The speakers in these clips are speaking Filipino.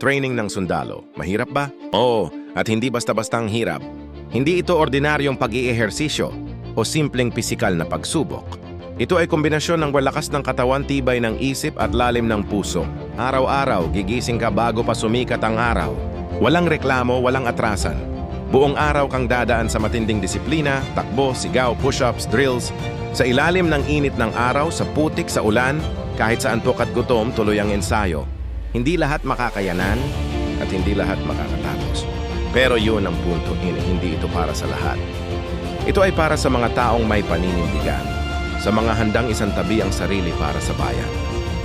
Training ng sundalo. Mahirap ba? Oo, at hindi basta-bastang hirap. Hindi ito ordinaryong pag-iehersisyo o simpleng pisikal na pagsubok. Ito ay kombinasyon ng malakas ng katawan, tibay ng isip at lalim ng puso. Araw-araw, gigising ka bago pa sumikat ang araw. Walang reklamo, walang atrasan. Buong araw kang dadaan sa matinding disiplina, takbo, sigaw, push-ups, drills. Sa ilalim ng init ng araw, sa putik, sa ulan, kahit sa antok at gutom, tuloy ang ensayo. Hindi lahat makakayanan at hindi lahat makakatapos. Pero yun ang punto, hindi ito para sa lahat. Ito ay para sa mga taong may paninindigan, sa mga handang isang tabi ang sarili para sa bayan.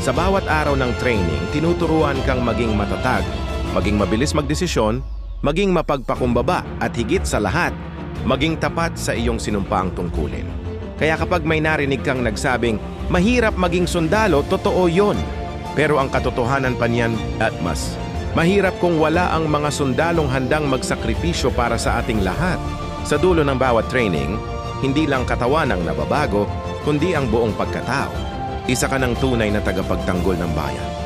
Sa bawat araw ng training, tinuturuan kang maging matatag, maging mabilis magdesisyon, maging mapagpakumbaba at higit sa lahat, maging tapat sa iyong sinumpaang tungkulin. Kaya kapag may narinig kang nagsabing, mahirap maging sundalo, totoo yon. Pero ang katotohanan pa niyan at mas, mahirap kung wala ang mga sundalong handang magsakripisyo para sa ating lahat. Sa dulo ng bawat training, hindi lang katawan ang nababago, kundi ang buong pagkatao. Isa ka ng tunay na tagapagtanggol ng bayan.